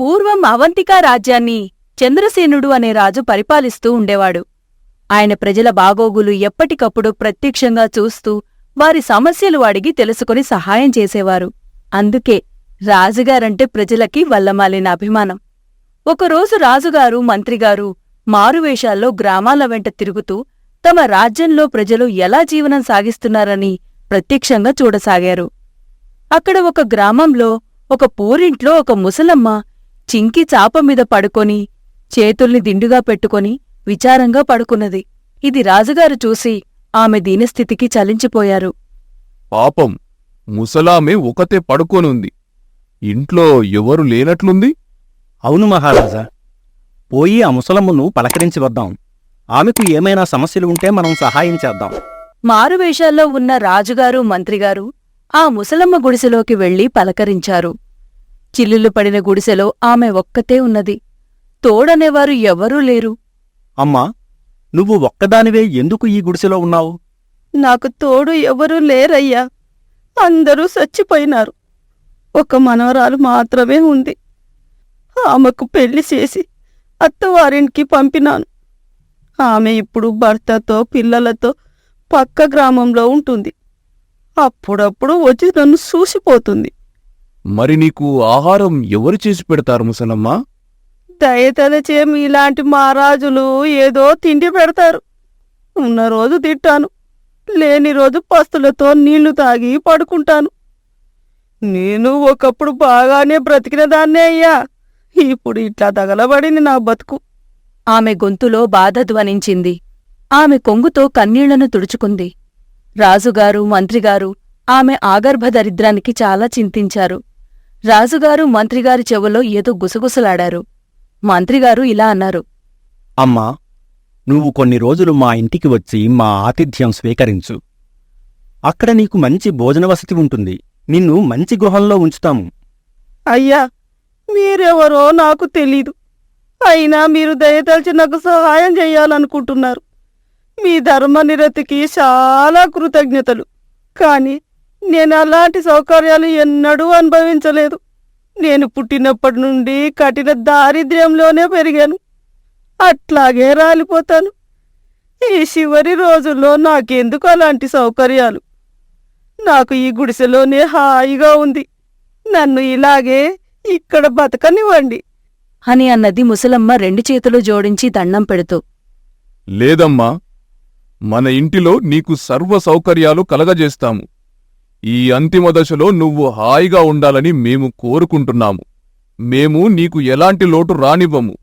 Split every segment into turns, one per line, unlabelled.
పూర్వం అవంతికా రాజ్యాన్ని చంద్రసేనుడు అనే రాజు పరిపాలిస్తూ ఉండేవాడు. ఆయన ప్రజల బాగోగులు ఎప్పటికప్పుడు ప్రత్యక్షంగా చూస్తూ వారి సమస్యలు అడిగి తెలుసుకుని సహాయం చేసేవారు. అందుకే రాజుగారంటే ప్రజలకి వల్లమాలిన అభిమానం. ఒకరోజు రాజుగారు మంత్రిగారు మారువేషాల్లో గ్రామాల వెంట తిరుగుతూ తమ రాజ్యంలో ప్రజలు ఎలా జీవనం సాగిస్తున్నారని ప్రత్యక్షంగా చూడసాగారు. అక్కడ ఒక గ్రామంలో ఒక పూరింట్లో ఒక ముసలమ్మ చింకి చాప మీద పడుకొని చేతుల్ని దిండుగా పెట్టుకొని విచారంగా పడుకున్నది. ఇది రాజుగారు చూసి ఆమె దీనస్థితికి చలించిపోయారు.
పాపం ముసలామె ఒకతే పడుకోనుంది. ఇంట్లో ఎవరు లేనట్లుంది?
అవును మహారాజా. పోయి ఆ ముసలమ్మను పలకరించి వద్దాం. ఆమెకు ఏమైనా సమస్యలు ఉంటే మనం సహాయం చేద్దాం.
మారువేషాల్లో ఉన్న రాజుగారు మంత్రిగారు ఆ ముసలమ్మ గుడిసెలోకి వెళ్ళి పలకరించారు. చిల్లులు పడిన గుడిసెలో ఆమె ఒక్కతే ఉన్నది. తోడనేవారు ఎవరూ లేరు.
అమ్మా నువ్వు ఒక్కదానివే ఎందుకు ఈ గుడిసెలో ఉన్నావు?
నాకు తోడు ఎవరూ లేరయ్యా. అందరూ చచ్చిపోయినారు. ఒక మనవరాలు మాత్రమే ఉంది. ఆమెకు పెళ్ళి చేసి అత్తవారింటికి పంపినాను. ఆమె ఇప్పుడు భర్తతో పిల్లలతో పక్క గ్రామంలో ఉంటుంది. అప్పుడప్పుడు వచ్చి నన్ను చూసిపోతుంది.
మరి నీకు ఆహారం ఎవరు చేసి పెడతారు ముసలమ్మా?
దయతలచే మీలాంటి మహారాజులు ఏదో తిండి పెడతారు. ఉన్న రోజు తింటాను. లేని రోజు పస్తులతో నీళ్ళు తాగి పడుకుంటాను. నేను ఒకప్పుడు బాగానే బ్రతికిన దాన్నే అయ్యా. ఇప్పుడు ఇట్లా తగలబడింది నా బతుకు.
ఆమె గొంతులో బాధ ధ్వనించింది. ఆమె కొంగుతో కన్నీళ్ళను తుడుచుకుంది. రాజుగారు మంత్రిగారు ఆమె ఆగర్భ దరిద్రానికి చాలా చింతించారు. రాజుగారు మంత్రిగారి చెవులో ఏదో గుసగుసలాడారు. మంత్రిగారు ఇలా అన్నారు.
అమ్మా నువ్వు కొన్ని రోజులు మా ఇంటికి వచ్చి మా ఆతిథ్యం స్వీకరించు. అక్కడ నీకు మంచి భోజన వసతి ఉంటుంది. నిన్ను మంచి గృహంలో ఉంచుతాము.
అయ్యా మీరెవరో నాకు తెలీదు. అయినా మీరు దయతలిచి నాకు సహాయం చేయాలనుకుంటున్నారు. మీ ధర్మనిరతికి చాలా కృతజ్ఞతలు. కానీ నేను అలాంటి సౌకర్యాలు ఎన్నడూ అనుభవించలేదు. నేను పుట్టినప్పటి నుండి కఠిన దారిద్ర్యంలోనే పెరిగాను. అట్లాగే రాలిపోతాను. ఈ చివరి రోజుల్లో నాకెందుకు అలాంటి సౌకర్యాలు? నాకు ఈ గుడిసెలోనే హాయిగా ఉంది. నన్ను ఇలాగే ఇక్కడ బతకనివ్వండి.
అని అన్నది ముసలమ్మ రెండు చేతులు జోడించి దండం పెడుతూ.
లేదమ్మా మన ఇంటిలో నీకు సర్వ సౌకర్యాలు కలగజేస్తాము. ఈ అంతిమ దశలో నువ్వు హాయిగా ఉండాలని మేము కోరుకుంటున్నాము. మేము నీకు ఎలాంటి లోటు రానివ్వము.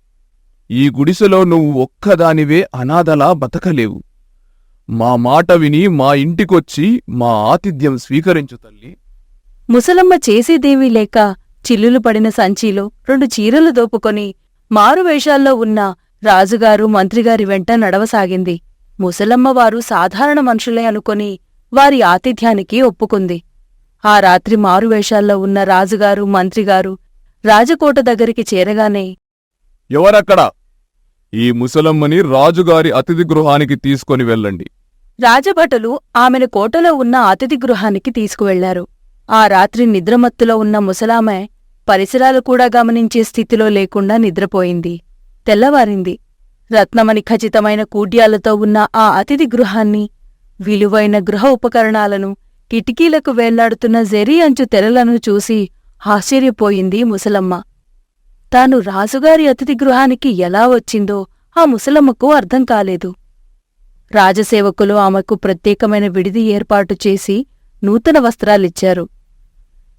ఈ గుడిసెలో నువ్వు ఒక్కదానివే అనాథలా బతకలేవు. మా మాట విని మా ఇంటికొచ్చి మా ఆతిథ్యం స్వీకరించు తల్లి.
ముసలమ్మ చేసేదేమీ లేక చిల్లులు పడిన సంచిలో రెండు చీరలు దోపుకొని మారువేషాల్లో ఉన్న రాజుగారు మంత్రిగారి వెంట నడవసాగింది. ముసలమ్మవారు సాధారణ మనుషులే అనుకొని వారి ఆతిథ్యానికి ఒప్పుకుంది. ఆ రాత్రి మారువేషాల్లో ఉన్న రాజుగారు మంత్రిగారు రాజకోట దగ్గరికి చేరగానే
ఎవరక్కడ? ఈ ముసలమ్మని రాజుగారి అతిథి గృహానికి తీసుకొని వెళ్ళండి.
రాజభటులు ఆమెను కోటలో ఉన్న అతిథి గృహానికి తీసుకువెళ్ళారు. ఆ రాత్రి నిద్రమత్తులో ఉన్న ముసలామె పరిసరాలు కూడా గమనించే స్థితిలో లేకుండా నిద్రపోయింది. తెల్లవారింది. రత్నమణి ఖచ్చితమైన కూడ్యాలతో ఉన్న ఆ అతిథి గృహాన్ని విలువైన గృహ ఉపకరణాలను కిటికీలకు వేళ్ళాడుతున్న జెరీ అంచు తెరలను చూసి ఆశ్చర్యపోయింది ముసలమ్మ. తాను రాజుగారి అతిథి గృహానికి ఎలా వచ్చిందో ఆ ముసలమ్మకు అర్థం కాలేదు. రాజసేవకులు ఆమెకు ప్రత్యేకమైన విడిది ఏర్పాటు చేసి నూతన వస్త్రాలిచ్చారు.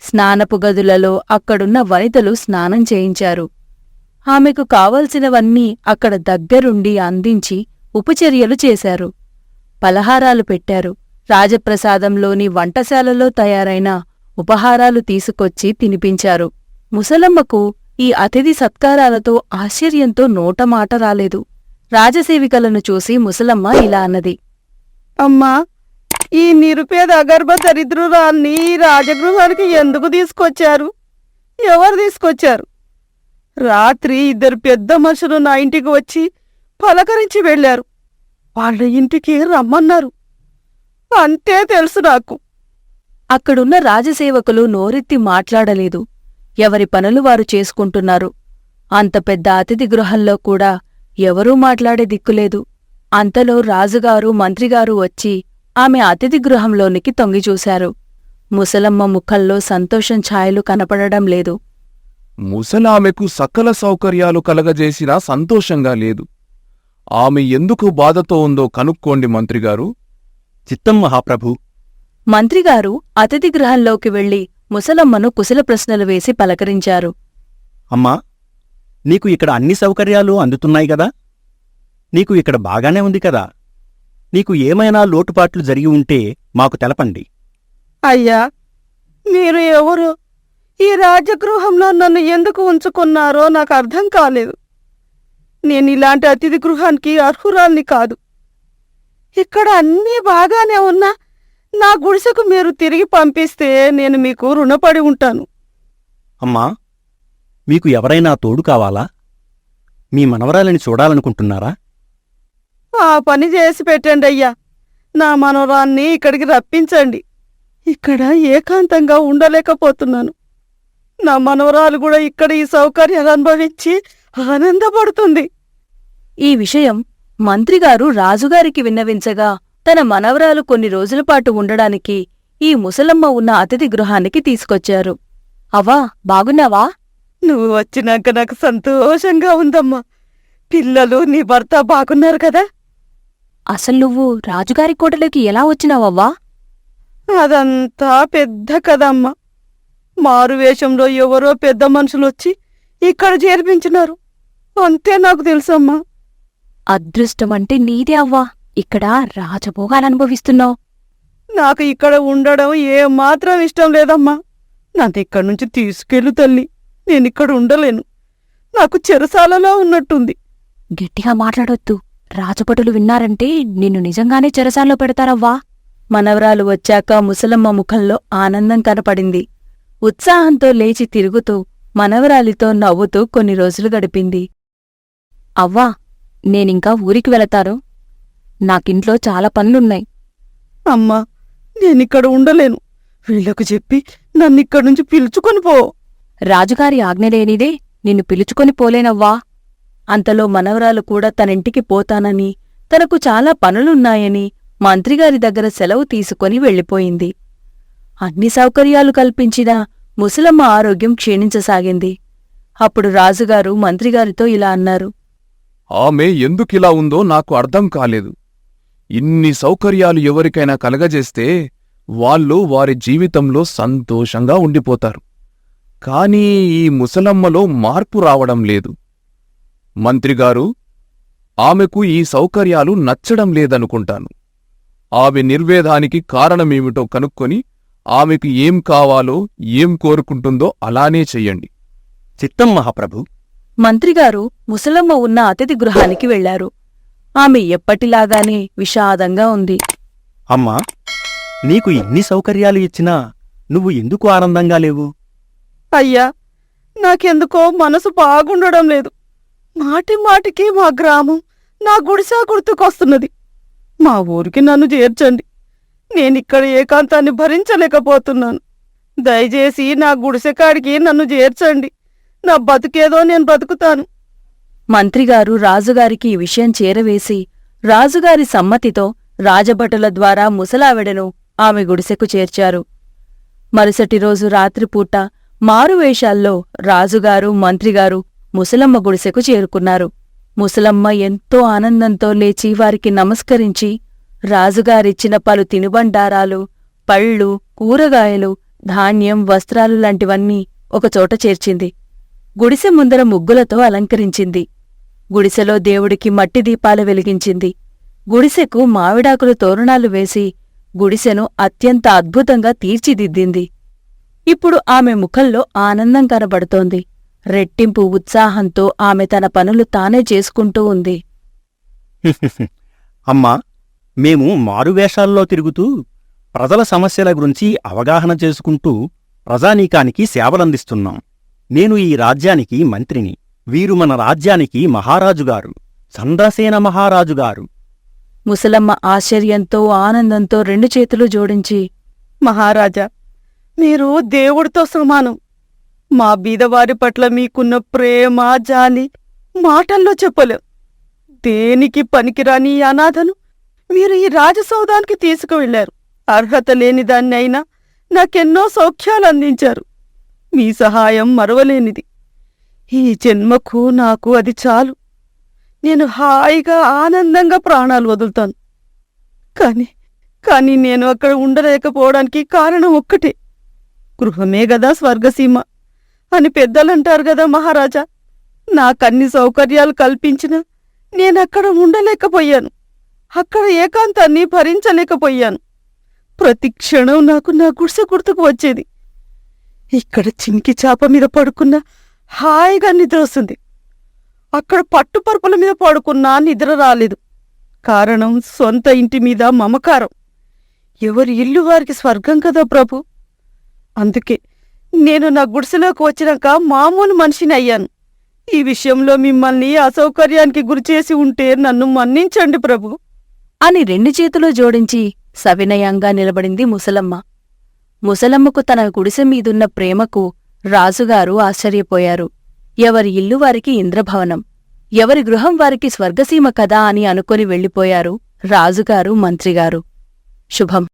స్నానపు గదులలో అక్కడున్న వనితలు స్నానం చేయించారు. ఆమెకు కావలసినవన్నీ అక్కడ దగ్గరుండి అందించి ఉపచర్యలు చేశారు. పలహారాలు పెట్టారు. రాజప్రసాదంలోని వంటశాలలో తయారైన ఉపహారాలు తీసుకొచ్చి తినిపించారు. ముసలమ్మకు ఈ అతిథి సత్కారాలతో ఆశ్చర్యంతో నోటమాట రాలేదు. రాజసేవికలను చూసి ముసలమ్మ ఇలా అన్నది.
అమ్మా ఈ నిరుపేద అగర్భ దరిద్రురాల్ని ఈ రాజగృహానికి ఎందుకు తీసుకొచ్చారు? ఎవరు తీసుకొచ్చారు? రాత్రి ఇద్దరు పెద్ద మనుషులు నా ఇంటికి వచ్చి పలకరించి వెళ్ళారు. వాళ్ళ ఇంటికి రమ్మన్నారు. అంతే తెలుసు నాకు.
అక్కడున్న రాజసేవకులు నోరెత్తి మాట్లాడలేదు. ఎవరి పనులు వారు చేసుకుంటున్నారు. అంత పెద్ద అతిథి గృహంలో కూడా ఎవరూ మాట్లాడే దిక్కులేదు అంతలో రాజుగారు మంత్రిగారు వచ్చి ఆమె అతిథి గృహంలోనికి తొంగిచూశారు ముసలమ్మ ముఖంలో సంతోషం ఛాయలు కనపడడం లేదు.
ముసలామెకు సకల సౌకర్యాలు కలగజేసినా సంతోషంగా లేదు. ఆమె ఎందుకు బాధతో ఉందో కనుక్కోండి మంత్రిగారు.
చిత్తం మహాప్రభు.
మంత్రిగారు అతిథి గృహంలోకి వెళ్ళి ముసలమ్మను కుశల ప్రశ్నలు వేసి పలకరించారు.
అమ్మా నీకు ఇక్కడ అన్ని సౌకర్యాలు అందుతున్నాయి గదా నీకు ఇక్కడ బాగానే ఉంది కదా? నీకు ఏమైనా లోటుపాట్లు జరిగి ఉంటే మాకు తెలపండి.
అయ్యా మీరు ఎవరు? ఈ రాజగృహంలో నన్ను ఎందుకు ఉంచుకున్నారో నాకు అర్థం కాలేదు. నేను ఇలాంటి అతిథి గృహానికి అర్హురాల్ని కాదు. ఇక్కడ అన్నీ బాగానే ఉన్నా నా గుడిసెకు మీరు తిరిగి పంపిస్తే నేను మీకు రుణపడి ఉంటాను.
అమ్మా మీకు ఎవరైనా తోడు కావాలా? మీ మనవరాలని చూడాలనుకుంటున్నారా?
ఆ పని చేసి పెట్టండి అయ్యా. నా మనవరాన్ని ఇక్కడికి రప్పించండి. ఇక్కడ ఏకాంతంగా ఉండలేకపోతున్నాను. నా మనవరాలు కూడా ఇక్కడ ఈ సౌకర్యాలు అనుభవించి ఆనందపడుతుంది.
ఈ విషయం మంత్రిగారు రాజుగారికి విన్నవించగా తన మనవరాలు కొన్ని రోజులపాటు ఉండడానికి ఈ ముసలమ్మ ఉన్న అతిథి గృహానికి తీసుకొచ్చారు. అవ్వా బాగున్నావా?
నువ్వు వచ్చినాక నాకు సంతోషంగా ఉందమ్మా. పిల్లలు నీ భర్త బాగున్నారు కదా.
అసలు నువ్వు రాజుగారి కోటలోకి ఎలా వచ్చినావవ్వా?
అదంతా పెద్ద కదమ్మా మారు వేషంలో ఎవరో పెద్ద మనుషులొచ్చి ఇక్కడ చేర్పించినారు. అంతే నాకు తెలుసమ్మా.
అదృష్టమంటే నీదే అవ్వా. ఇక్కడ రాజభోగాలనుభవిస్తున్నావు
నాకు ఇక్కడ ఉండడం ఏమాత్రం ఇష్టం లేదమ్మా. నన్ను ఇక్కడి నుంచి తీసుకెళ్ళు తల్లి. నేనిక్కడ ఉండలేను. నాకు చెరసాలలో ఉన్నట్టుంది.
గట్టిగా మాట్లాడొద్దు. రాజభటులు విన్నారంటే నిన్ను నిజంగానే చెరసాల్లో పెడతారవ్వా. మనవరాలు వచ్చాక ముసలమ్మ ముఖంలో ఆనందం కనపడింది. ఉత్సాహంతో లేచి తిరుగుతూ మనవరాలితో నవ్వుతూ కొన్ని రోజులు గడిపింది. అవ్వా నేనింకా ఊరికి వెళతాను నాకింట్లో చాలా పనులున్నాయి.
అమ్మా నేనిక్కడ ఉండలేను. వీళ్ళకు చెప్పి నన్నిక్కడి నుంచి పిలుచుకొని పో.
రాజుగారి ఆజ్ఞ లేనిదే నిన్ను పిలుచుకొని పోలేనవ్వా? అంతలో మనవరాలు కూడా తనింటికి పోతానని తనకు చాలా పనులున్నాయని మంత్రిగారి దగ్గర సెలవు తీసుకొని వెళ్ళిపోయింది. అన్ని సౌకర్యాలు కల్పించినా ముసలమ్మ ఆరోగ్యం క్షీణించసాగింది. అప్పుడు రాజుగారు మంత్రిగారితో ఇలా అన్నారు.
ఆమె ఎందుకిలా ఉందో నాకు అర్థం కాలేదు. ఇన్ని సౌకర్యాలు ఎవరికైనా కలగజేస్తే వాళ్ళు వారి జీవితంలో సంతోషంగా ఉండిపోతారు. కానీ ఈ ముసలమ్మలో మార్పు రావడం లేదు. మంత్రిగారు ఆమెకు ఈ సౌకర్యాలు నచ్చడం లేదనుకుంటాను. ఆమె నిర్వేదానికి కారణమేమిటో కనుక్కొని ఆమెకు ఏం కావాలో ఏం కోరుకుంటుందో అలానే చెయ్యండి.
చిత్తం మహాప్రభు.
మంత్రిగారు ముసలమ్మ ఉన్న అతిథి గృహానికి వెళ్ళారు ఆమె ఎప్పటిలాగానే విషాదంగా ఉంది.
అమ్మా నీకు ఎన్ని సౌకర్యాలు ఇచ్చినా నువ్వు ఎందుకు ఆనందంగా లేవు?
అయ్యా నాకెందుకో మనసు బాగుండడం లేదు. మాటి మాటికి మా గ్రామం నా గుడిసా గుర్తుకొస్తున్నది. మా ఊరికి నన్ను చేర్చండి. నేనిక్కడ ఏకాంతాన్ని భరించలేకపోతున్నాను. దయచేసి నా గుడిసెకాడికి నన్ను చేర్చండి. నా బతుకేదో నేను బతుకుతాను.
మంత్రిగారు రాజుగారికి ఈ విషయం చేరవేసి రాజుగారి సమ్మతితో రాజభటుల ద్వారా ముసలావిడను ఆమె గుడిసెకు చేర్చారు. మరుసటి రోజు రాత్రిపూట మారువేషాల్లో రాజుగారు మంత్రిగారు ముసలమ్మ గుడిసెకు చేరుకున్నారు. ముసలమ్మ ఎంతో ఆనందంతో లేచి వారికి నమస్కరించి రాజుగారిచ్చిన పలు తినుబండారాలు పళ్ళు కూరగాయలు ధాన్యం వస్త్రాలు లాంటివన్నీ ఒకచోట చేర్చింది. గుడిసె ముందర ముగ్గులతో అలంకరించింది. గుడిసెలో దేవుడికి మట్టి దీపాలు వెలిగించింది. గుడిసెకు మావిడాకులు తోరణాలు వేసి గుడిసెను అత్యంత అద్భుతంగా తీర్చిదిద్దింది. ఇప్పుడు ఆమె ముఖంలో ఆనందం కనబడుతోంది. రెట్టింపు ఉత్సాహంతో ఆమె తన పనులు తానే చేసుకుంటూ ఉంది.
అమ్మా మేము మారువేషాల్లో తిరుగుతూ ప్రజల సమస్యల గురించి అవగాహన చేసుకుంటూ ప్రజానీకానికి సేవలందిస్తున్నాం. నేను ఈ రాజ్యానికి మంత్రిని. వీరు మన రాజ్యానికి మహారాజుగారు చంద్రసేన మహారాజుగారు
ముసలమ్మ ఆశ్చర్యంతో ఆనందంతో రెండు చేతులు జోడించి
మహారాజా మీరు దేవుడితో సమానం. మా బీదవారి పట్ల మీకున్న ప్రేమ జాలి మాటల్లో చెప్పలేం. దేనికి పనికిరాని అనాథను మీరు ఈ రాజసౌధానికి తీసుకువెళ్ళారు అర్హత లేని అయినా నాకెన్నో సౌఖ్యాలు అందించారు. మీ సహాయం మరవలేనిది. ఈ జన్మకు నాకు అది చాలు. నేను హాయిగా ఆనందంగా ప్రాణాలు వదులుతాను. కాని కాని నేను అక్కడ ఉండలేకపోవడానికి కారణం ఒక్కటే. గృహమే గదా స్వర్గసీమ. అని పెద్దలంటారు గదా మహారాజా. నాకన్ని సౌకర్యాలు కల్పించినా నేనక్కడ ఉండలేకపోయాను. అక్కడ ఏకాంతాన్ని భరించలేకపోయాను. ప్రతి క్షణం నాకు నా గుడిసె గుర్తుకు వచ్చేది. ఇక్కడ చింకి చాప మీద పడుకున్న హాయిగా నిద్ర వస్తుంది. అక్కడ పట్టుపరుపుల మీద పడుకున్నా నిద్ర రాలేదు. కారణం సొంత ఇంటి మీద మమకారం. ఎవరి ఇల్లు వారికి స్వర్గం కదా ప్రభు. అందుకే నేను నా గుడిసెలోకి వచ్చినాక మామూలు మనిషిని అయ్యాను. ఈ విషయంలో మిమ్మల్ని అసౌకర్యానికి గురిచేసి ఉంటే నన్ను మన్నించండి ప్రభు.
అని రెండు చేతులు జోడించి సవినయంగా నిలబడింది ముసలమ్మ. ముసలమ్మకు తన గుడిసె మీదున్న ప్రేమకు రాజుగారు ఆశ్చర్యపోయారు. ఎవరి ఇల్లు వారికి ఇంద్రభవనం. ఎవరి గృహం వారికి స్వర్గసీమ కదా అని అనుకొని వెళ్ళిపోయారు రాజుగారు మంత్రిగారు. శుభం.